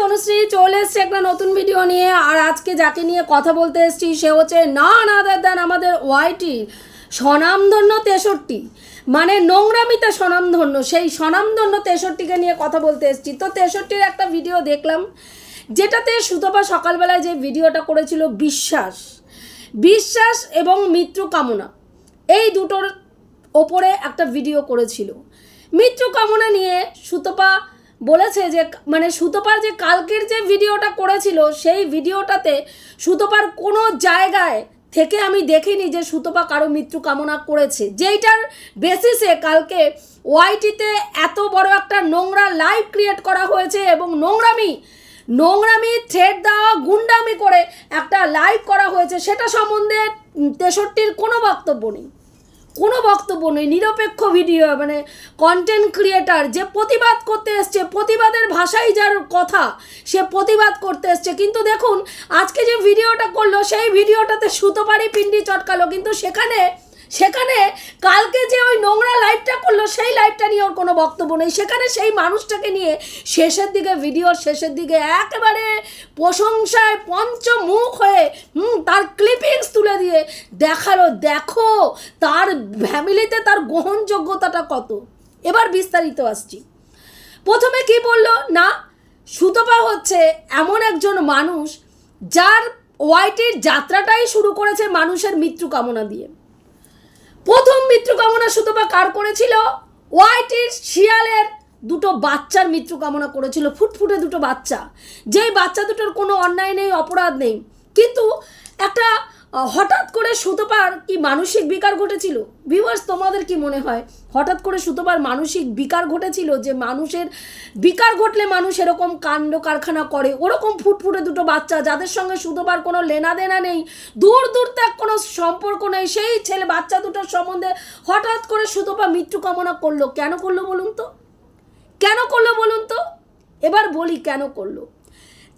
তনুশ্রী চলে এসছে একটা নতুন ভিডিও নিয়ে। আর আজকে যাকে নিয়ে কথা বলতে এসেছি, সে হচ্ছে না না দেন আমাদের ওয়াইটি স্বনামধন্য তেষট্টি। মানে নোংরামিতে স্বনামধন্য, সেই স্বনামধন্য তেষট্টিকে নিয়ে কথা বলতে এসেছি। তো তেষট্টির একটা ভিডিও দেখলাম, যেটাতে সুতপা সকালবেলায় যে ভিডিওটা করেছিল, বিশ্বাস। বিশ্বাস এবং মৃত্যু কামনা। এই দুটোর ওপরে একটা ভিডিও করেছিল। মৃত্যু কামনা নিয়ে সুতপা বলেছে যে মানে সুতপার যে কালকের যে ভিডিওটা করেছিল, সেই ভিডিওটাতে সুতপার কোনো জায়গায় থেকে আমি দেখিনি যে সুতপা কারও মৃত্যু কামনা করেছে। যেইটার বেসিসে কালকে ওয়াইটিতে এত বড় একটা নোংরা লাইভ ক্রিয়েট করা হয়েছে এবং নোংরামি নোংরামি থ্রেড দেওয়া, গুন্ডামি করে একটা লাইভ করা হয়েছে, সেটা সম্বন্ধে তেষট্টির কোনো বক্তব্য নেই। কোনো বক্তব্য নেই, নিরপেক্ষ ভিডিও মানে কন্টেন্ট ক্রিয়েটার যে প্রতিবাদ করতে এসছে, প্রতিবাদের ভাষাই যার কথা, সে প্রতিবাদ করতে এসছে। কিন্তু দেখুন, আজকে যে ভিডিওটা করল, সেই ভিডিওটাতে সুতোপারি পিন্ডি চটকালো। কিন্তু সেখানে সেখানে কালকে যে ওই নোংরা লাইভটা করল, সেই লাইভটা নিয়ে ওর কোনো বক্তব্য নেই। সেখানে সেই মানুষটাকে নিয়ে শেষের দিকে ভিডিওর শেষের দিকে একেবারে প্রশংসায় পঞ্চমুখ হয়ে, হুম, তার ক্লিপিংস তুলে দিয়ে দেখাল, দেখো, তার ফ্যামিলিতে তার গ্রহণযোগ্যতাটা কত? এবার বিস্তারিত আসছি। প্রথমে কি বলল? না, সুতপা হচ্ছে এমন একজন মানুষ যার ওয়াইটির যাত্রাটাই শুরু করেছে মানুষের মৃত্যু কামনা দিয়ে। প্রথম মৃত্যু কামনা সুতপা কার করেছিল? ওয়াইটির শিয়ালের দুটো বাচ্চার মৃত্যু কামনা করেছিল, ফুটফুটে দুটো বাচ্চা। যেই বাচ্চা দুটোর কোনো অন্যায় নেই, অপরাধ নেই। কিন্তু একটা হঠাৎ করে সুতপার কি মানসিক বিকার ঘটেছিল? ভিউয়ার্স তোমাদের কি মনে হয়? হঠাৎ করে সুতপার মানসিক বিকার ঘটেছিল যে মানুষের বিকার ঘটলে মানুষ এরকম কাণ্ড কারখানা করে, ওরকম ফুটফুটে দুটো বাচ্চা যাদের সঙ্গে সুতপার কোনো লেনা দেনা নেই, দূর দূর তাক কোনো সম্পর্ক নেই, সেই ছেলে বাচ্চা দুটোর সম্বন্ধে হঠাৎ করে সুতপা মৃত্যু কামনা করল। কেন করল বলুন তো? কেন করল বলুন তো? এবার বলি কেন করল।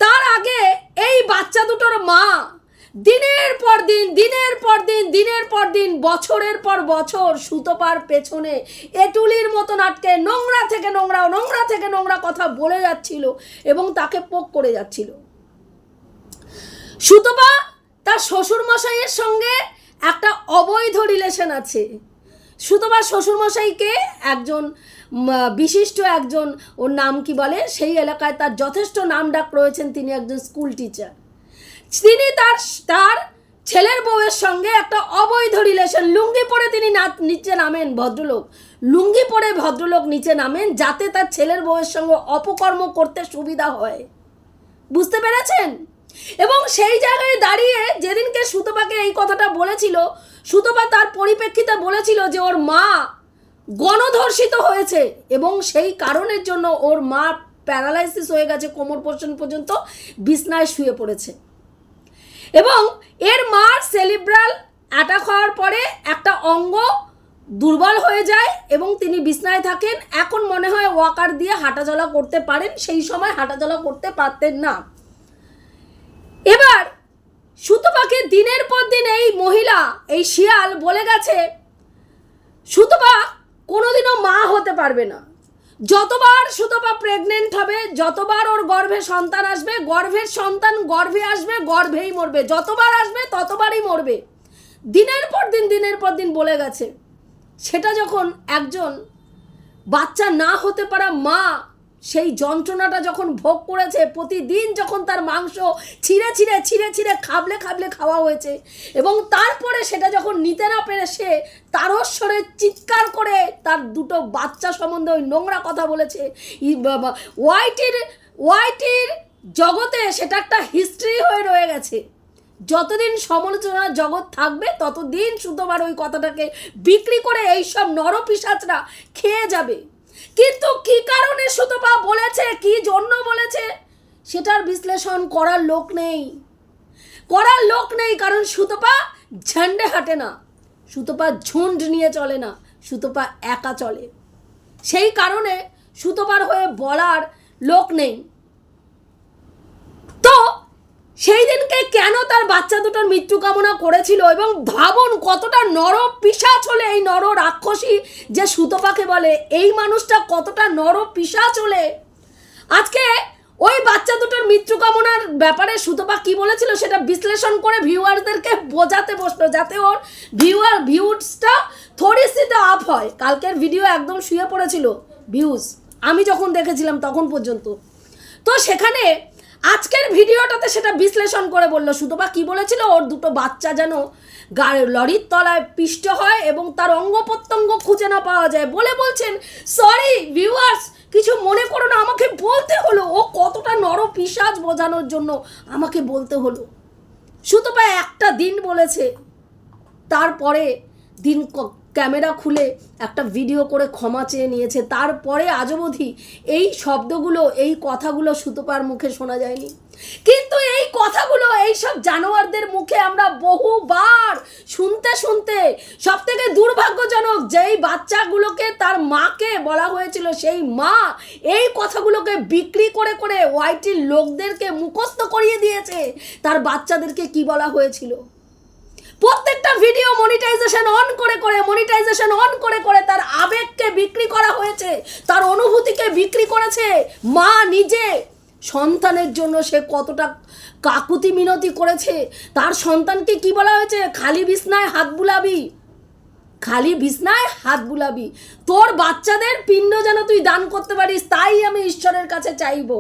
তার আগে এই বাচ্চা দুটোর মা দিনের পর দিন, দিনের পর দিন, দিনের পর দিন, বছরের পর বছর সুতোপার পেছনে এটুলির মতো নাটকে নোংরা থেকে নোংরা নোংরা থেকে নোংরা কথা বলে যাচ্ছিল এবং তাকে পোক করে যাচ্ছিল। সুতপা তার শ্বশুর মশাইয়ের সঙ্গে একটা অবৈধ রিলেশন আছে। সুতপা শ্বশুরমশাইকে একজন বিশিষ্ট একজন, ওর নাম কি বলে? সেই এলাকায় তার যথেষ্ট নাম ডাক রয়েছেন তিনি একজন স্কুল টিচার তিনি তার তার ছেলের বউয়ের সঙ্গে একটা অবৈধ রিলেশন লুঙ্গি পরে তিনি না- নিচে নামেন ভদ্রলোক। লুঙ্গি পরে ভদ্রলোক নিচে নামেন যাতে তার ছেলের বউয়ের সঙ্গে অপকর্ম করতে সুবিধা হয়। বুঝতে পেরেছেন? এবং সেই জায়গায় দাঁড়িয়ে যেদিনকে সুতপাকে এই কথাটা বলেছিল, সুতপা তার পরিপ্রেক্ষিতে বলেছিল যে ওর মা গণধর্ষিত হয়েছে এবং সেই কারণের জন্য ওর মা প্যারালাইসিস হয়ে গেছে কোমর পোর্শন পর্যন্ত, বিছনায় শুয়ে পড়েছে। এবং এর মার সেলিব্রাল অ্যাটাক হওয়ার পরে একটা অঙ্গ দুর্বল হয়ে যায় এবং তিনি বিছনায় থাকেন। এখন মনে হয় ওয়াকার দিয়ে হাঁটাচলা করতে পারেন, সেই সময় হাঁটাচলা করতে পারতেন না। এবার সুতপাকে দিনের পর দিন এই মহিলা, এই শিয়াল বলে গেছে, সুতপা কোনোদিনও মা হতে পারবে না। যতবার সুতপা প্রেগনেন্ট হবে, যতবার ওর গর্ভে সন্তান আসবে, গর্ভের সন্তান গর্ভে আসবে, গর্ভেই মরবে। যতবার আসবে, ততবারই মরবে। দিনের পর দিন, দিনের পর দিন বলে গেছে, সেটা যখন একজন বাচ্চা না হতে পারা মা সেই যন্ত্রণাটা যখন ভোগ করেছে, প্রতিদিন যখন তার মাংস ছিঁড়ে ছিঁড়ে ছিঁড়ে ছিঁড়ে খাবলে খাবলে খাওয়া হয়েছে এবং তারপরে সেটা যখন নিতে না পেরে সে তারস্বরে চিৎকার করে তার দুটো বাচ্চা সম্বন্ধে ওই নোংরা কথা বলেছে। ওয়াইটির ওয়াইটির জগতে সেটা একটা হিস্ট্রি হয়ে রয়ে গেছে। যতদিন সমালোচনার জগৎ থাকবে, ততদিন শুধুবার ওই কথাটাকে বিক্রি করে এইসব নরপিসাচরা খেয়ে যাবে। কিন্তু কি কারণে সুতপা বলেছে, কি জন্য বলেছে, সেটার বিশ্লেষণ করার লোক নেই। করার লোক নেই, কারণ সুতপা ঝান্ডে হাঁটে না। সুতপা ঝুন্ড নিয়ে চলে না, সুতপা একা চলে। সেই কারণে সুতপার হয়ে বলার লোক নেই। সেই দিনকে কেন তার বাচ্চা দুটোর মৃত্যু কামনা করেছিল এবং ভাবন কতটা নর পিসাচ হলে এই নর রাক্ষসী যে সুতপাকে বলে, এই মানুষটা কতটা নর পিসাচ হলে? আজকে ওই বাচ্চা দুটোর মৃত্যু কামনার ব্যাপারে সুতপা কি বলেছিল সেটা বিশ্লেষণ করে ভিউয়ারদেরকে বোঝাতে বসল, যাতে ওর ভিউয়ার ভিউজটা থরিসিতে আপ হয়। কালকের ভিডিও একদম শুয়ে পড়েছিল ভিউজ। আমি যখন দেখেছিলাম তখন পর্যন্ত। তো সেখানে আজকের ভিডিওটাতে সেটা বিশ্লেষণ করে বলল সুতপা কী বলেছিল? ওর দুটো বাচ্চা যেন লরির তলায় পিষ্ট হয় এবং তার অঙ্গ প্রত্যঙ্গ খুঁজে না পাওয়া যায় বলে বলছেন সরি ভিউয়ার্স কিছু মনে করো না, আমাকে বলতে হলো। ও কতটা নর পিসাজ বোঝানোর জন্য আমাকে বলতে হলো। সুতপা একটা দিন বলেছে, তারপরে দিন ক্যামেরা খুলে একটা ভিডিও করে ক্ষমা চেয়ে নিয়েছে। তারপরে আজ অবধি এই শব্দগুলো, এই কথাগুলো সুতপার মুখে শোনা যায়নি। কিন্তু এই কথাগুলো, এই সব জানোয়ারদের মুখে আমরা বহুবার শুনতে শুনতে সব থেকে দুর্ভাগ্যজনক যেই বাচ্চাগুলোকে তার মাকে বলা হয়েছিল, সেই মা এই কথাগুলোকে বিক্রি করে করে ওয়াইটির লোকদেরকে মুখস্থ করিয়ে দিয়েছে। তার বাচ্চাদেরকে কি বলা হয়েছিল? প্রত্যেকটা ভিডিও মনিটাইজেশন অন করে করে মনিটাইজেশন অন করে করে তার আবেগকে বিক্রি করা হয়েছে, তার অনুভূতিকে বিক্রি করেছে মা নিজে। সন্তানের জন্য সে কতটা কাকুতি মিনতি করেছে, তার সন্তানকে কি বলা হয়েছে? খালি বিছনায় হাত বুলাবি। খালি বিছনায় হাত বুলাবি। তোর বাচ্চাদের পিণ্ড যেন তুই দান করতে পারিস, তাই আমি ঈশ্বরের কাছে চাইব।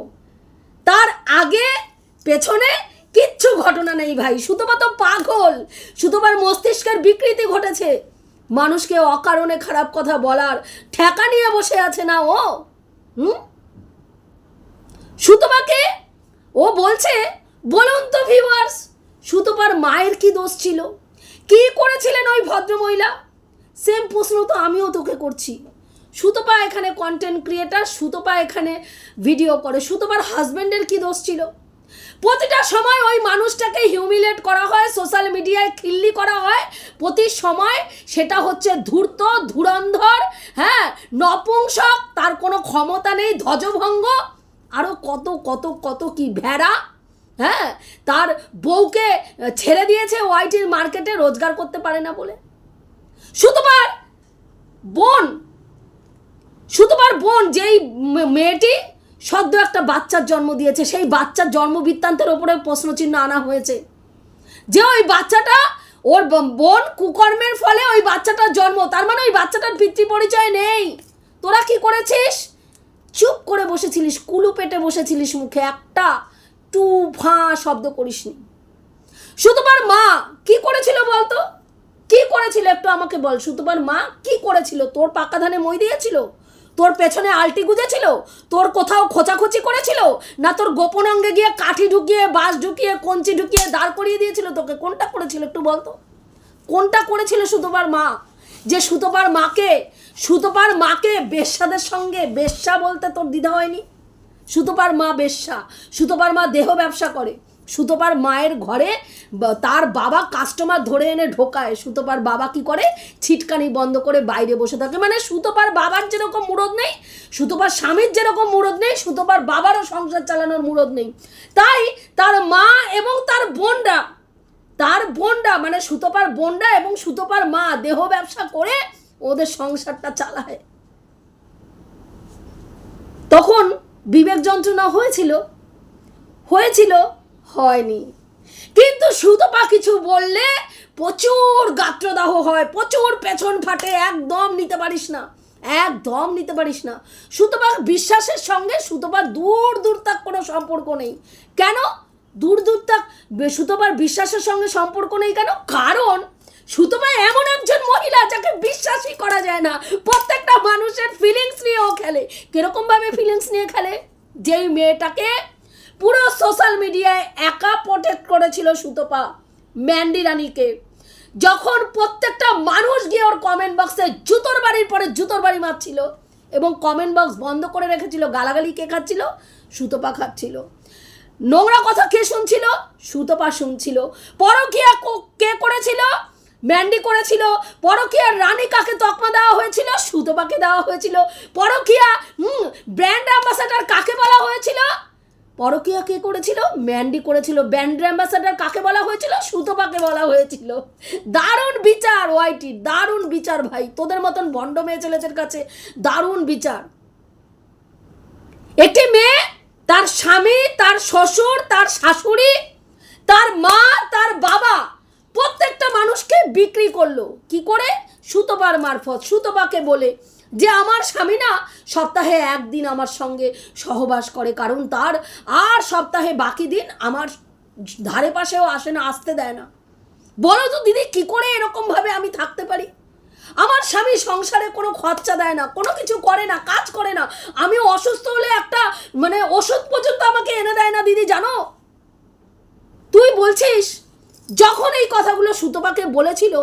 তার আগে, পেছনে কিচ্ছু ঘটনা নেই ভাই। সুতপা তো পাগল। সুতপার মস্তিষ্কের বিকৃতি ঘটেছে। মানুষকে অকারণে খারাপ কথা বলার ঠেকা নিয়ে বসে আছে না ও? হুম? সুতপাকে? ও বলছে, বলুন তো ভিউয়ার্স সুতপার মায়ের কি দোষ ছিল? কি করেছিলেন ওই ভদ্রমহিলা? সেম প্রশ্ন তো আমিও তোকে করছি। সুতপা এখানে কন্টেন্ট ক্রিয়েটার সুতপা এখানে ভিডিও করে। সুতপার হাজব্যান্ডের কি দোষ ছিল? প্রতিটা সময় ওই মানুষটাকে হিউমিলেট করা হয়, সোশ্যাল মিডিয়ায় খিল্লি করা হয়। প্রতি সময় সেটা হচ্ছে ধূর্ত, ধুরন্ধর হ্যাঁ নপুংসক, তার কোনো ক্ষমতা নেই, ধ্বজভঙ্গ। আরও কত কত কত কি ভেড়া হ্যাঁ তার বউকে ছেড়ে দিয়েছে ওয়াইটির মার্কেটে, রোজগার করতে পারে না বলে। সুতপার বোন সুতপার বোন, যেই মেয়েটি সদ্য একটা বাচ্চার জন্ম দিয়েছে। সেই বাচ্চার জন্ম বৃত্তান্তের ওপরে প্রশ্নচিহ্ন আনা হয়েছে। যে ওই বাচ্চাটা ওর বোন কুকর্মের ফলে ওই বাচ্চাটার জন্ম, তার মানে ওই বাচ্চাটার পিতৃ পরিচয় নেই। তোরা কি করেছিস? চুপ করে বসেছিলিস, কুলু পেটে বসেছিলিস মুখে, একটা টু ফাঁ শব্দ করিসনি। সুতপার মা কি করেছিল বলতো? কি করেছিল একটু আমাকে বল, সুতপার মা কি করেছিল? তোর পাকা ধানে মই দিয়েছিল? তোর পেছনে আলটি গুজেছিল? তোর কোথাও খোঁচাখুচি করেছিল? না তোর গোপন অঙ্গে গিয়ে কাঠি ঢুকিয়ে, বাঁশ ঢুকিয়ে, কঞ্চি ঢুকিয়ে দাঁড় করিয়ে দিয়েছিল তোকে? কোনটা করেছিল একটু বলতো কোনটা করেছিল সুতপার মা? যে সুতপার মাকে সুতপার মাকে বেশ্যাদের সঙ্গে বেশ্যা বলতে তোর দ্বিধা হয়নি? সুতপার মা বেশ্যা, সুতপার মা দেহ ব্যবসা করে। সুতপার মায়ের ঘরে তার বাবা কাস্টমার ধরে এনে ঢোকায়। সুতপার বাবা কি করে? ছিটকানি বন্ধ করে বাইরে বসে থাকে। মানে সুতপার বাবার যেরকম মুরদ নেই, সুতপার স্বামীর যেরকম মুরদ নেই, সুতপার বাবারও সংসার চালানোর মুরদ নেই। তাই তার মা এবং তার বোনরা তার বোনরা মানে সুতপার বোনরা এবং সুতপার মা দেহ ব্যবসা করে ওদের সংসারটা চালায়। তখন বিবেক যন্ত্রণা হয়েছিল। হয়েছিল হয়নি। কিন্তু সুতপা কিছু বললে প্রচুর গাত্রদাহ হয়, প্রচুর পেছন ফাটে, একদম নিতে পারিস না, একদম নিতে পারিস না। সুতপার বিশ্বাসের সঙ্গে সুতপার দূর দূর তাক কোনো সম্পর্ক নেই। কেন? দূর দূর তাক সুতপার বিশ্বাসের সঙ্গে সম্পর্ক নেই কেন? কারণ সুতপা এমন একজন মহিলা যাকে বিশ্বাসই করা যায় না। প্রত্যেকটা মানুষের ফিলিংস নিয়েও খেলে। কীরকমভাবে ফিলিংস নিয়ে খেলে? যেই মেয়েটাকে পুরো সোশ্যাল মিডিয়ায় একা প্রোটেক্ট করেছিল সুতপা ম্যান্ডি রানীকে। যখন প্রত্যেকটা মানুষ গিয়ে ওর কমেন্ট বক্সে জুতোর বাড়ির পরে জুতোর বাড়ি মারছিল এবং কমেন্ট বক্স বন্ধ করে রেখেছিল, গালাগালি কে খাচ্ছিল? সুতপা খাচ্ছিল। নোংরা কথা কে শুনছিল? সুতপা শুনছিল। পরকিয়া কো- করেছিল? ম্যান্ডি করেছিল। পরকিয়া রানী কাকে তকমা দেওয়া হয়েছিল? সুতপাকে দেওয়া হয়েছিল। পরকিয়া, হুম ব্র্যান্ড অ্যাম্বাসাডার কাকে বলা হয়েছিল? পরকিয়া কে করেছিল? ম্যান্ডি করেছিল। ব্র্যান্ড অ্যাম্বাসাডার কাকে বলা হয়েছিল? সুতপাকে বলা হয়েছিল। দারুণ বিচার, ওয়াইটি, দারুণ বিচার ভাই। তোদের মতন ভণ্ড মেয়ে ছেলেদের কাছে দারুণ বিচার। একটি মেয়ে, তার স্বামী, তার শ্বশুর, তার শাশুড়ি, তার মা, তার বাবা, প্রত্যেকটা মানুষকে বিক্রি করল। কি করে? সুতোবার মারফত। সুতোবাকে বলে যে আমার স্বামী না সপ্তাহে একদিন আমার সঙ্গে সহবাস করে, কারণ তার আর সপ্তাহে বাকি দিন আমার ধারে পাশেও আসে না, আসতে দেয় না। বলো তো দিদি, কি করে এরকম ভাবে আমি থাকতে পারি? আমার স্বামী সংসারে কোনো খরচা দেয় না, কোনো কিছু করে না, কাজ করে না। আমি অসুস্থ হলে একটা মানে ওষুধ পর্যন্ত আমাকে এনে দেয় না দিদি, জানো? তুই বলছিস, যখন এই কথাগুলো সুতপাকে বলেছিল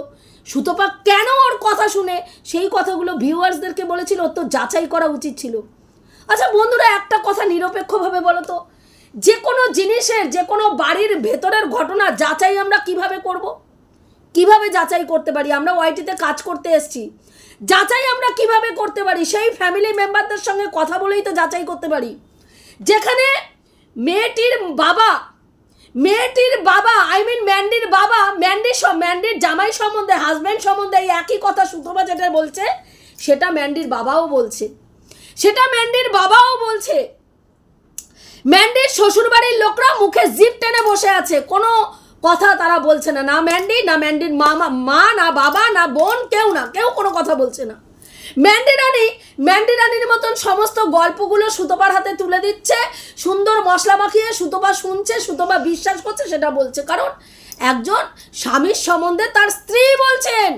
সুতপা কেন ওর কথা শুনে সেই কথাগুলো ভিউয়ার্সদেরকে বলেছিল ওর তো যাচাই করা উচিত ছিল। আচ্ছা বন্ধুরা, একটা কথা নিরপেক্ষভাবে বলো তো। যে কোনো জিনিসের, যে কোনো বাড়ির ভেতরের ঘটনা যাচাই আমরা কীভাবে করব? কীভাবে যাচাই করতে পারি? আমরা ওয়াইটিতে কাজ করতে এসছি। যাচাই আমরা কীভাবে করতে পারি? সেই ফ্যামিলি মেম্বারদের সঙ্গে কথা বলেই তো যাচাই করতে পারি। যেখানে মেয়েটির বাবা মেয়েটির বাবা আই মিন ম্যান্ডির বাবা ম্যান্ডির ম্যান্ডির জামাই সম্বন্ধে হাজব্যান্ড সম্বন্ধে এই একই কথা সুতপা যেটা বলছে, সেটা ম্যান্ডির বাবাও বলছে। সেটা ম্যান্ডির বাবাও বলছে। ম্যান্ডির শ্বশুরবাড়ির লোকরা মুখে জিপ টেনে বসে আছে, কোনো কথা তারা বলছে না। না ম্যান্ডি না ম্যান্ডির মামা, মা, না বাবা, না বোন, কেউ না, কেউ কোনো কথা বলছে না। ম্যান্ডি রানী ম্যান্ডি রানীর মতন সমস্ত গল্পগুলো সুতপার হাতে তুলে দিচ্ছে। সুন্দর মশলা মাখিয়ে সুতপা শুনছে, সুতপা বিশ্বাস করছে, সেটা বলছে। কারণ একজন স্বামীর সম্বন্ধে তার স্ত্রী বলছেন,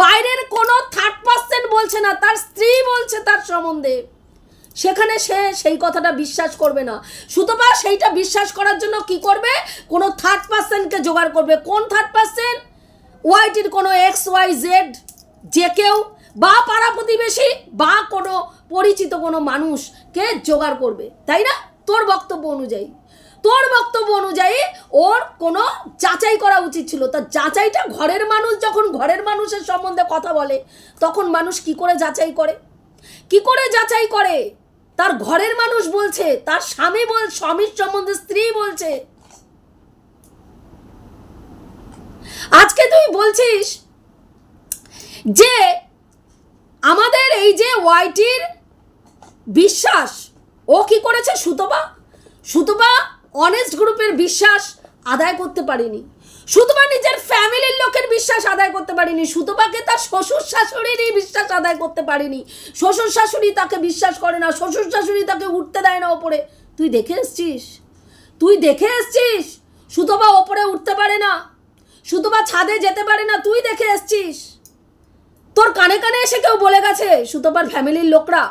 বাইরের কোনো থার্ড পার্সেন্ট বলছে না, তার স্ত্রী বলছে তার সম্বন্ধে। সেখানে সে সেই কথাটা বিশ্বাস করবে না। সুতপা সেইটা বিশ্বাস করার জন্য কি করবে? কোনো থার্ড পার্সেন্টকে জোগাড় করবে। কোন থার্ড পার্সেন্ট ওয়াইটির কোনো এক্স ওয়াই জেড যে কেউ বা পাড়া প্রতিবেশী বা কোনো পরিচিত কোনো মানুষকে জোগাড় করবে, তাই না? তোর বক্তব্য অনুযায়ী। তোর বক্তব্য অনুযায়ী ওর কোনো যাচাই করা উচিত ছিল। তা যাচাইটা ঘরের মানুষ, যখন ঘরের মানুষের সম্বন্ধে কথা বলে, তখন মানুষ কি করে যাচাই করে? কি করে যাচাই করে? তার ঘরের মানুষ বলছে, তার স্বামী বল, স্বামীর সম্বন্ধে স্ত্রী বলছে। আজকে তুই বলছিস যে আমাদের এই যে ওয়াইটির বিশ্বাস, ও কি করেছে সুতপা? সুতপা অনেস্ট গ্রুপের বিশ্বাস আদায় করতে পারেনি। সুতপা নিজের ফ্যামিলির লোকের বিশ্বাস আদায় করতে পারিনি। সুতপাকে তার শ্বশুর শাশুড়িরই বিশ্বাস আদায় করতে পারেনি। শ্বশুর শাশুড়ি তাকে বিশ্বাস করে না। শ্বশুর শাশুড়ি তাকে উঠতে দেয় না ওপরে। তুই দেখে এসছিস? তুই দেখে এসছিস? সুতপা ওপরে উঠতে পারে না। সুতপা ছাদে যেতে পারে না। তুই দেখে এসছিস? তোর কানে কানে এসে কেউ বলে গেছে, সুতপার ফ্যামিলির লোকরা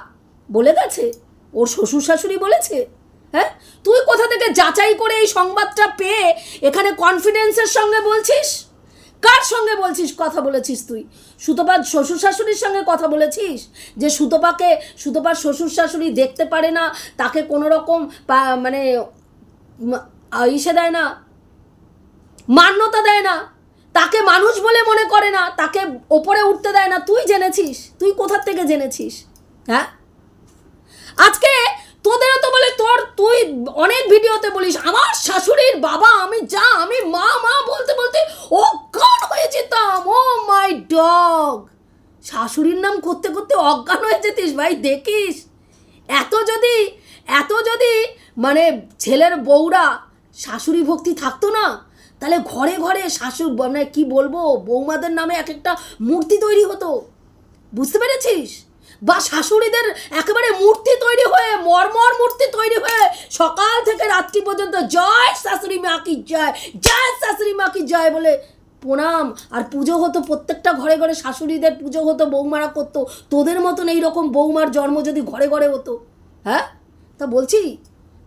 বলে গেছে? ওর শ্বশুর শাশুড়ি বলেছে? হ্যাঁ? তুই কোথা থেকে যাচাই করে এই সংবাদটা পেয়ে এখানে কনফিডেন্সের সঙ্গে বলছিস? কার সঙ্গে বলছিস কথা বলেছিস তুই? সুতপার শ্বশুর শাশুড়ির সঙ্গে কথা বলেছিস? যে সুতপাকে, সুতপার শ্বশুর শাশুড়ি দেখতে পারে না, তাকে কোনো রকম মানে ইসে দেয় না, মান্যতা দেয় না তাকে মানুষ বলে মনে করে না, তাকে ওপরে উঠতে দেয় না। তুই জেনেছিস? তুই কোথার থেকে জেনেছিস? হ্যাঁ? আজকে তোদেরও তো বলে তোর, তুই অনেক ভিডিওতে বলিস, আমার শাশুড়ির বাবা, আমি যা, আমি মা মা বলতে বলতে ও অজ্ঞান হয়ে যেতাম। Oh my dog! শাশুড়ির নাম করতে করতে অজ্ঞান হয়ে যেতিস ভাই, দেখিস? এত যদি এত যদি মানে ছেলের বউরা শাশুড়ি ভক্তি থাকতো না তাহলে ঘরে ঘরে শাশুড় মানে কি বলব? বৌমাদের নামে এক একটা মূর্তি তৈরি হতো। বুঝতে পেরেছিস? বা শাশুড়িদের একেবারে মূর্তি তৈরি হয়ে, মর্মর মূর্তি তৈরি হয়ে সকাল থেকে রাত্রি পর্যন্ত জয় শাশুড়ি মা কি জয় জয় শাশুড়ি মা কি জয় বলে প্রণাম। আর পুজো হতো, প্রত্যেকটা ঘরে ঘরে শাশুড়িদের পুজো হতো, বৌমারা করতো। তোদের মতন এইরকম বৌমার জন্ম যদি ঘরে ঘরে হতো হ্যাঁ? তা বলছি,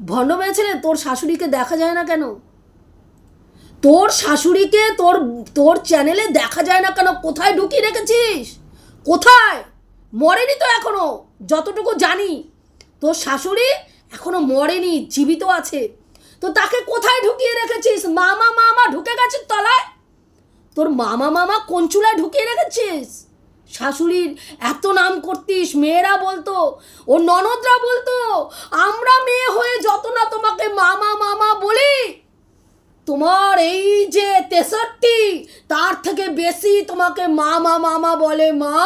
ভণ্ড মেয়ে ছেলে তোর শাশুড়িকে দেখা যায় না কেন? তোর শাশুড়িকে তোর তোর চ্যানেলে দেখা যায় না কেন? কোথায় ঢুকিয়ে রেখেছিস? কোথায়? মরেনি তো এখনও, যতটুকু জানি। তোর শাশুড়ি এখনও মরেনি, জীবিত আছে। তো তাকে কোথায় ঢুকিয়ে রেখেছিস? মামা মামা ঢুকে গেছিস তলায়? তোর মামা মামা কোন চুলায় ঢুকিয়ে রেখেছিস? শাশুড়ির এত নাম করতিস, মেয়েরা বলতো, ও ননদরা বলতো, আমরা মেয়ে হয়ে যত না তোমাকে মামা মামা বলি তোমার এই যে তেষট্টি, তার থেকে বেশি তোমাকে মামা মামা বলে, মা,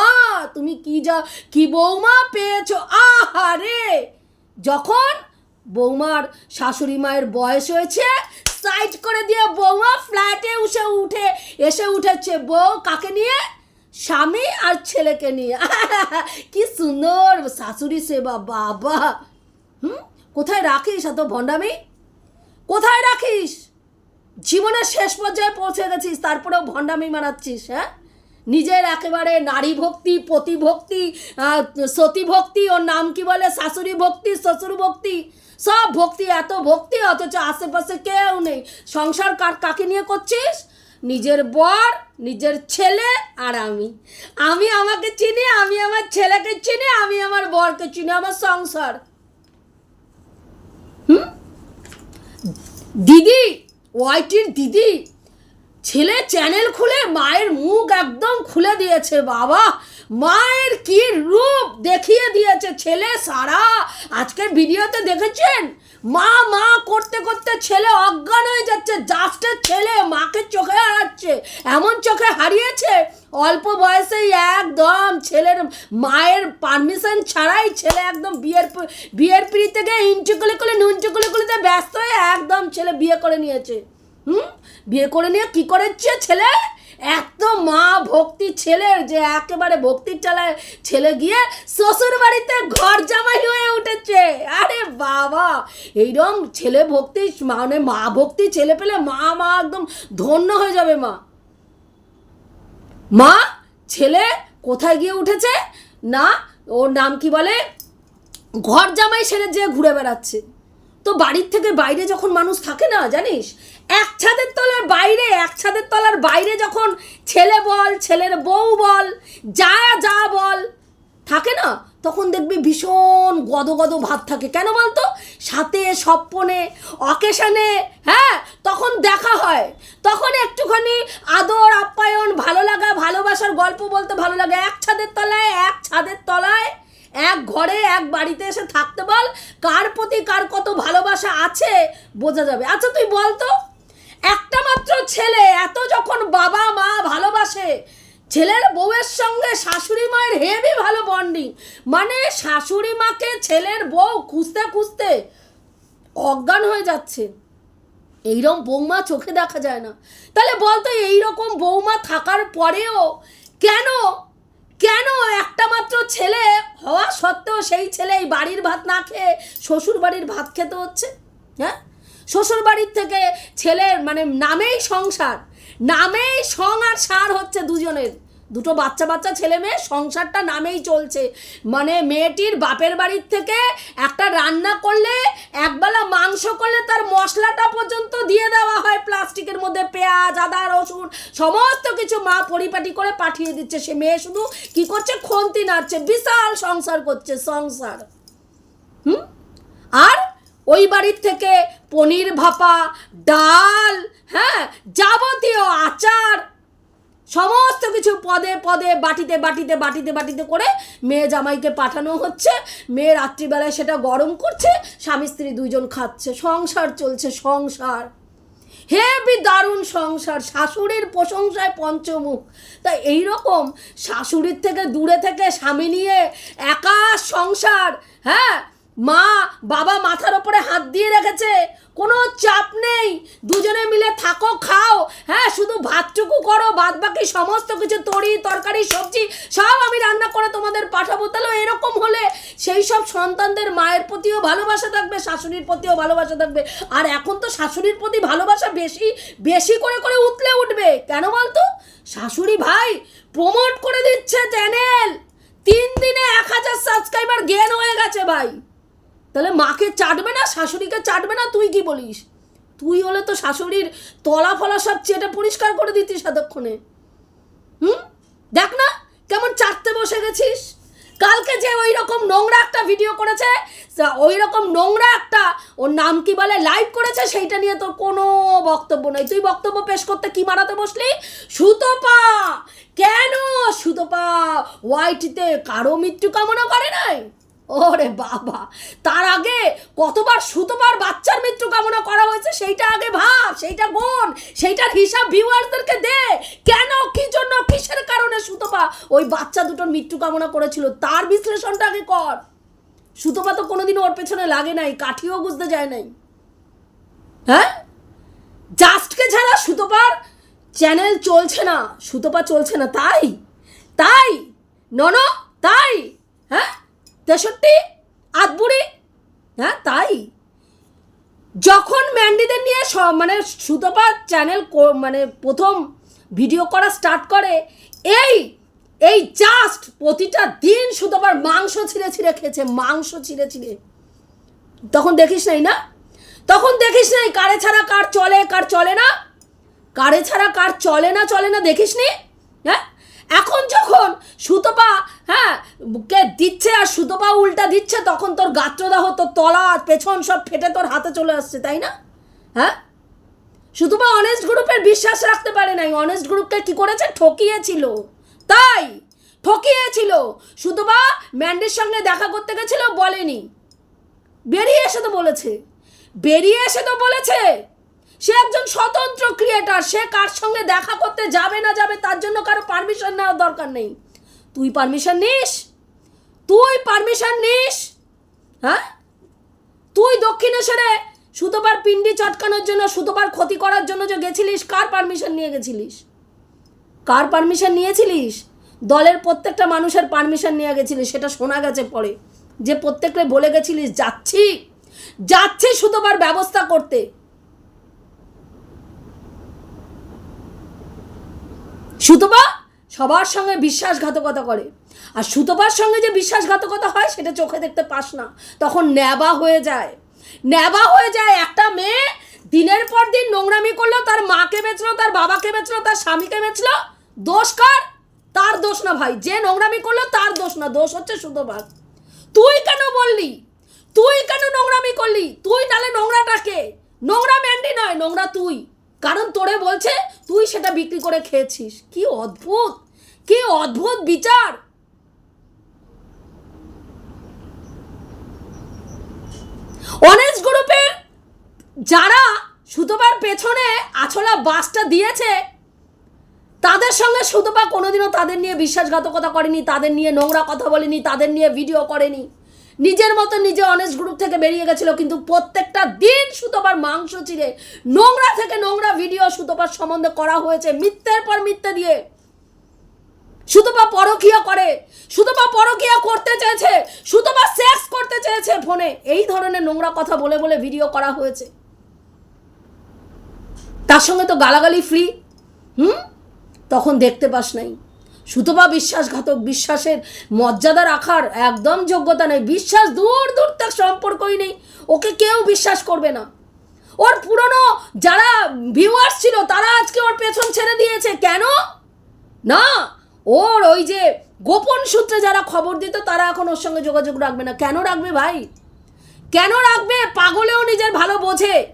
তুমি কি যা, কি বৌমা পেয়েছ? আহারে! যখন বৌমার শাশুড়ি মায়ের বয়স হয়েছে সাইড করে দিয়ে বৌমা ফ্ল্যাটে উঠে উঠে, এসে উঠেছে, বউ, কাকে নিয়ে? স্বামী আর ছেলেকে নিয়ে। কি সুন্দর শাশুড়ি সেবা, বাবা! হুম? কোথায় রাখিস এত ভণ্ডামি? কোথায় রাখিস? জীবনের শেষ পর্যায়ে পৌঁছে গেছিস তারপরেও ভণ্ডামি মারাচ্ছিস হ্যাঁ? নিজের একেবারে নারী ভক্তি পতি ভক্তি আহ, সতী ভক্তি ওর নাম কি বলে? শাশুড়ি ভক্তি শ্বশুর ভক্তি সব ভক্তি এত ভক্তি অথচ আশেপাশে কেউ নেই। সংসার কার কাকে নিয়ে করছিস? নিজের বর নিজের ছেলে আর আমি। আমি আমাকে চিনি আমি আমার ছেলেকে চিনি আমি আমার বরকে চিনি আমার সংসার। হুম? দিদি! ওয়াইটির দিদি। ছেলে চ্যানেল খুলে মায়ের মুখ একদম খুলে দিয়েছে বাবা। মায়ের কি রূপ দেখিয়ে দিয়েছে ছেলে সারা? আজকের ভিডিওতে দেখেছেন? মা মা করতে করতে ছেলে অজ্ঞান হয়ে যাচ্ছে। জাস্টের ছেলে মাকে চোখে হারাচ্ছে। এমন চোখে হারিয়েছে? অল্প বয়সেই একদম ছেলের মায়ের পারমিশন ছাড়াই ছেলে একদম বিয়ের বিয়ের পিড়ি থেকে ইঞ্চি কুলে কুলে, নুনচি কুলে কুলিতে ব্যস্ত হয়ে একদম ছেলে বিয়ে করে নিয়েছে। হুম? বিয়ে করে নিয়ে কি করেছে ছেলে? এত মা ভক্তি ছেলের যে একেবারে ভক্তির চালায় ছেলে গিয়ে শ্বশুর বাড়িতে ঘর জামাই হয়ে উঠেছে। আরে বাবা এইরকম ছেলে ভক্তি মানে মা ভক্তি ছেলে পেলে মা মা একদম ধন্য হয়ে যাবে মা। মা, ছেলে কোথায় গিয়ে উঠেছে? না, ওর নাম কি বলে? ঘর জামাই সেরে যে ঘুরে বেড়াচ্ছে। তো বাড়ির থেকে বাইরে যখন মানুষ থাকে না, জানিস? এক ছাদের তলার বাইরে, এক ছাদের তলার বাইরে যখন ছেলে বল, ছেলের বউ বল, যা যা বল থাকে না, তখন দেখবি ভীষণ গদ গদ ভাব থাকে। কেন বলতো? সাথে স্বপ্নে, অকেশনে হ্যাঁ তখন দেখা হয়। তখন একটুখানি আদর, আপ্যায়ন, ভালো লাগা, ভালোবাসার গল্প বলতে ভালো লাগে। এক ছাদের তলায়, এক ছাদের তলায়, এক ঘরে, এক বাড়িতে এসে থাকতে বল, কার প্রতি কার কত ভালোবাসা আছে, বোঝা যাবে। আচ্ছা তুই বল তো। একটা মাত্র ছেলে, এত যখন বাবা মা ভালোবাসে, ছেলের বউয়ের সঙ্গে শাশুড়ি মায়ের হেভি ভালো বন্ডিং মানে শাশুড়ি মাকে ছেলের বউ খুঁজতে খুঁজতে অজ্ঞান হয়ে যাচ্ছে। এইরকম বৌমা চোখে দেখা যায় না। তাহলে বলতো এইরকম বৌমা থাকার পরেও কেন কেন একটা মাত্র ছেলে হওয়া সত্ত্বেও সেই ছেলে এই বাড়ির ভাত না খেয়ে শ্বশুর বাড়ির ভাত খেতে হচ্ছে? হ্যাঁ? শ্বশুর বাড়ির থেকে ছেলের মানে নামেই সংসার, নামেই সং আর সার হচ্ছে দুজনের। দুটো বাচ্চা বাচ্চা ছেলে মেয়ে, সংসারটা নামেই চলছে। মানে মেয়েটির বাপের বাড়ির থেকে একটা রান্না করলে, একবেলা মাংস করলে তার মশলাটা পর্যন্ত দিয়ে দেওয়া হয়। প্লাস্টিকের মধ্যে পেঁয়াজ, আদা, রসুন, সমস্ত কিছু মা পরিপাটি করে পাঠিয়ে দিচ্ছে। সে মেয়ে শুধু কি করছে? খন্তি নাড়ছে, বিশাল সংসার করছে, সংসার। হুম? আর ওই বাড়ির থেকে পনির ভাপা, ডাল হ্যাঁ যাবতীয় আচার, সমস্ত কিছু পদে পদে বাটিতে বাটিতে বাটিতে বাটিতে করে মেয়ে জামাইকে পাঠানো হচ্ছে। মেয়ে রাত্রিবেলায় সেটা গরম করছে, স্বামী স্ত্রী দুইজন খাচ্ছে, সংসার চলছে, সংসার। হেবি দারুণ সংসার, শাশুড়ির প্রশংসায় পঞ্চমুখ। তা এইরকম শাশুড়ির থেকে দূরে থেকে স্বামী নিয়ে একা সংসার হ্যাঁ মা, বাবা মাথার ওপরে হাত দিয়ে রেখেছে। কোনো চাপ নেই। দুজনে মিলে থাকো, খাও। হ্যাঁ শুধু ভাতটুকু করো বাদ বাকি সমস্ত কিছু, তরি, তরকারি, সবজি, সব আমি রান্না করে তোমাদের পাঠাবো। তাহলে এরকম হলে সেই সব সন্তানদের মায়ের প্রতিও ভালোবাসা থাকবে, শাশুড়ির প্রতিও ভালোবাসা থাকবে। আর এখন তো শাশুড়ির প্রতি ভালোবাসা বেশি বেশি করে করে উতলে উঠবে। কেন বলতো? শাশুড়ি ভাই প্রমোট করে দিচ্ছে চ্যানেল। তিন দিনে এক হাজার সাবস্ক্রাইবার গেন হয়ে গেছে ভাই। তাহলে মাকে চাটবে না, শাশুড়িকে চাটবে না, তুই কি বলিস? তুই হলে তো শাশুড়ির তলা ফলা সব চেটে পরিষ্কার করে দিতিস এতক্ষণে। হুম? দেখ না কেমন চাটতে বসে গেছিস। কালকে যে ওই রকম নোংরা একটা ভিডিও করেছে ওই রকম নোংরা একটা ওর নাম কি বলে লাইভ করেছে, সেইটা নিয়ে তোর কোনো বক্তব্য নেই। তুই বক্তব্য পেশ করতে কি মারাতে বসলি? সুতপা কেন সুতপা ওয়াইটিতে কারও মৃত্যু কামনা করে নাই? ওরে বাবা। তার আগে কতবার সুতোবার বাচ্চার মৃত্যু কামনা করা হয়েছে সেইটা আগে ভাব, সেইটা গুণ সেইটার হিসাব ভিউয়ারদেরকে দে। কেন, কি জন্য, কিসের কারণে সুতপা ওই বাচ্চা দুটোর মৃত্যু কামনা করেছিল? তার বিশ্লেষণটা আগে কর। সুতপা তো কোনোদিনও ওর পেছনে লাগে নাই, কাঠিও বুঝতে যায় নাই। হ্যাঁ? জাস্টকে ছাড়া সুতোপার চ্যানেল চলছে না, সুতোপা চলছে না, তাই? তাই? নন তাই? হ্যাঁ? তেষট্টি, আটবুড়ি হ্যাঁ তাই? যখন ম্যান্ডিদের নিয়ে মানে সুতপা চ্যানেল মানে প্রথম ভিডিও করা স্টার্ট করে, এই এই জাস্ট প্রতিটা দিন সুতপার মাংস ছিঁড়ে ছিঁড়ে খেয়েছে, মাংস ছিঁড়ে ছিঁড়ে। তখন দেখিস নাই না? তখন দেখিস নাই কারে ছাড়া কার চলে কার চলে না? কারে ছাড়া কার চলে না চলে না দেখিস নি? হ্যাঁ? এখন যখন সুতপা হ্যাঁ কে দিচ্ছে আর সুতপা উল্টা দিচ্ছে, তখন তোর গাত্রদাহ, তোর তলা পেছন সব ফেটে তোর হাতে চলে আসছে, তাই না? হ্যাঁ? সুতপা অনেস্ট গ্রুপের বিশ্বাস রাখতে পারে নাই। অনেস্ট গ্রুপকে কি করেছে? ঠকিয়েছিল। তাই ঠকিয়েছিল। সুতপা ম্যান্ডের সঙ্গে দেখা করতে গেছিল, বলেনি। বেরিয়ে এসে তো বলেছে। বেরিয়ে এসে তো বলেছে। সে একজন স্বতন্ত্র ক্রিয়েটার সে কার সঙ্গে দেখা করতে যাবে না যাবে তার জন্য কারও পারমিশন নেওয়ার দরকার নেই। তুই পারমিশন নিস? তুই পারমিশন নিস? হ্যাঁ? তুই দক্ষিণেশ্বরে সুতোবার পিন্ডি চটকানোর জন্য সুতোবার ক্ষতি করার জন্য যে গেছিলিস, কার পারমিশন নিয়ে গেছিলিস? কার পারমিশন নিয়েছিলিস? দলের প্রত্যেকটা মানুষের পারমিশন নিয়ে গেছিলিস, সেটা শোনা গেছে পরে। যে প্রত্যেককে বলে গেছিলিস, যাচ্ছি। যাচ্ছি সুতোবার ব্যবস্থা করতে। সুতপা সবার সঙ্গে বিশ্বাসঘাতকতা করে। আর সুতপার সঙ্গে যে বিশ্বাসঘাতকতা হয়, সেটা চোখে দেখতে পাস না। তখন ন্যাবা হয়ে যায়। ন্যাবা হয়ে যায় একটা মেয়ে, দিনের পর দিন নোংরামি করল, তার মাকে বেচলো, তার বাবাকে বেচলো, তার স্বামীকে বেচলো। দোষ কার? তার দোষ না ভাই। যে নোংরামি করল, তার দোষ না। দোষ হচ্ছে সুতপার। তুই কেন বললি? তুই কেন নোংরামি করলি? তুই নালে নোংরাটাকে নোংরা ম্যান্ডি নয়, নোংরা তুই। কারণ তোরে বলছে, তুই সেটা বিক্রি করে খেয়েছিস। কি অদ্ভুত! কি অদ্ভুত বিচার! অনেস্ট গ্রুপের যারা সুতোবার পেছনে আছলা বাসটা দিয়েছে, তাদের সঙ্গে সুতপা কোনোদিনও তাদের নিয়ে বিশ্বাসঘাতকতা করেনি, তাদের নিয়ে নোংরা কথা বলেনি, তাদের নিয়ে ভিডিও করেনি। নিজের মতো নিজে অনেস্ট গ্রুপ থেকে বেরিয়ে গেছিল, কিন্তু প্রত্যেকটা দিন সুতপার মাংস চিরে, নোংরা থেকে নোংরা ভিডিও সুতপার সম্বন্ধে করা হয়েছে মিথ্যের পর মিথ্যে দিয়ে। সুতপা পরকিয়া করে, সুতপা পরকিয়া করতে চেয়েছে, সুতপা সেক্স করতে চেয়েছে ফোনে এই ধরনের নোংরা কথা বলে বলে ভিডিও করা হয়েছে। তার সঙ্গে তো গালাগালি ফ্রি হুম? তখন দেখতে পাস নাই। সুতপা বিশ্বাসঘাতক বিশ্বাসের মর্যাদা রাখার একদম যোগ্যতা নেই। বিশ্বাস দূর দূর তার সম্পর্কই নেই। ওকে কেউ বিশ্বাস করবে না। ওর পুরনো যারা ভিউয়ার্স ছিল, তারা আজকে ওর পেছন ছেড়ে দিয়েছে। কেন? না, ওর ওই যে গোপন সূত্রে যারা খবর দিত, তারা এখন ওর সঙ্গে যোগাযোগ রাখবে না। কেন রাখবে ভাই? কেন রাখবে? পাগলেও নিজের ভালো বোঝে।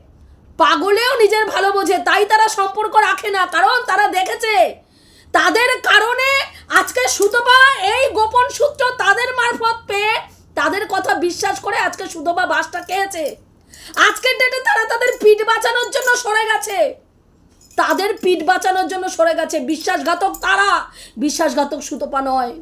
পাগলেও নিজের ভালো বোঝে। তাই তারা সম্পর্ক রাখে না। কারণ তারা দেখেছে তাদের কারণে আজকে সুতপা এই গোপন সূত্র তাদের মারফত পেয়ে তাদের কথা বিশ্বাস করে আজকে সুতপা বাসটা খেয়েছে। আজকের ডেটে তারা তাদের পিঠ বাঁচানোর জন্য সরে গেছে। তাদের পিঠ বাঁচানোর জন্য সরে গেছে। বিশ্বাসঘাতক তারা, বিশ্বাসঘাতক সুতপা নয়।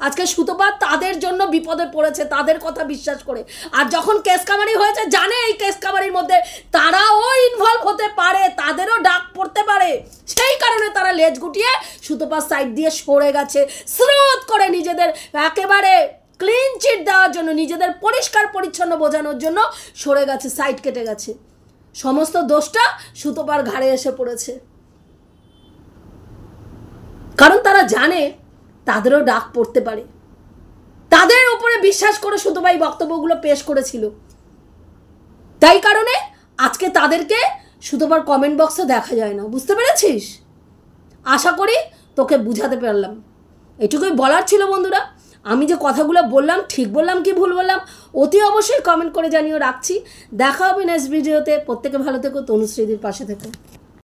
আজকে সুতপা তাদের জন্য বিপদে পড়েছে, তাদের কথা বিশ্বাস করে। আর যখন কেস কামারি হয়েছে, জানে এই কেস কামারির মধ্যে তারাও ইনভলভ হতে পারে, তাদেরও ডাক পড়তে পারে। সেই কারণে তারা লেজ গুটিয়ে সুতপার সাইড দিয়ে সরে গেছে। স্রোত করে নিজেদের একেবারে ক্লিন চিট দেওয়ার জন্য, নিজেদের পরিষ্কার পরিচ্ছন্ন বোঝানোর জন্য সরে গেছে সাইড কেটে গেছে। সমস্ত দোষটা সুতপার ঘাড়ে এসে পড়েছে। কারণ তারা জানে তাদেরও ডাক পড়তে পারে। তাদের উপরে বিশ্বাস করে সুতপাই বক্তব্যগুলো পেশ করেছিল। তাই কারণে আজকে তাদেরকে সুতপার কমেন্ট বক্সে দেখা যায় না, বুঝতে পেরেছিস? আশা করি তোকে বুঝাতে পারলাম। এটুকুই বলার ছিল বন্ধুরা। আমি যে কথাগুলো বললাম, ঠিক বললাম কি ভুল বললাম, অতি অবশ্যই কমেন্ট করে জানিয়ে রাখছি। দেখা হবে নেক্সট ভিডিওতে প্রত্যেকে ভালো থেকো, তনুশ্রীদির পাশে থেকো।